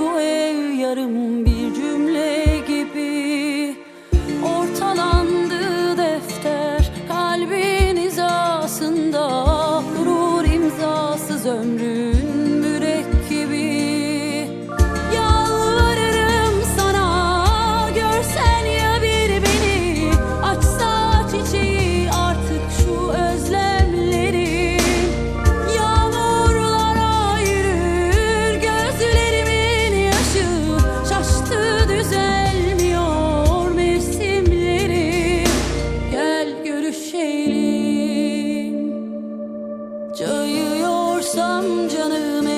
bu ev yarım bir cümle gibi. Ortalandı defter kalbin hizasında Gurur imzasız ömrü canım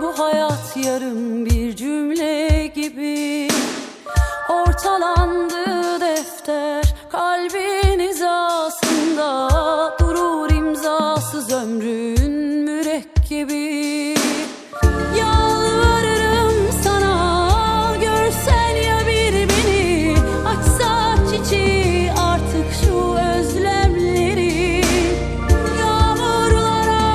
bu hayat yarım bir cümle gibi. Ortalan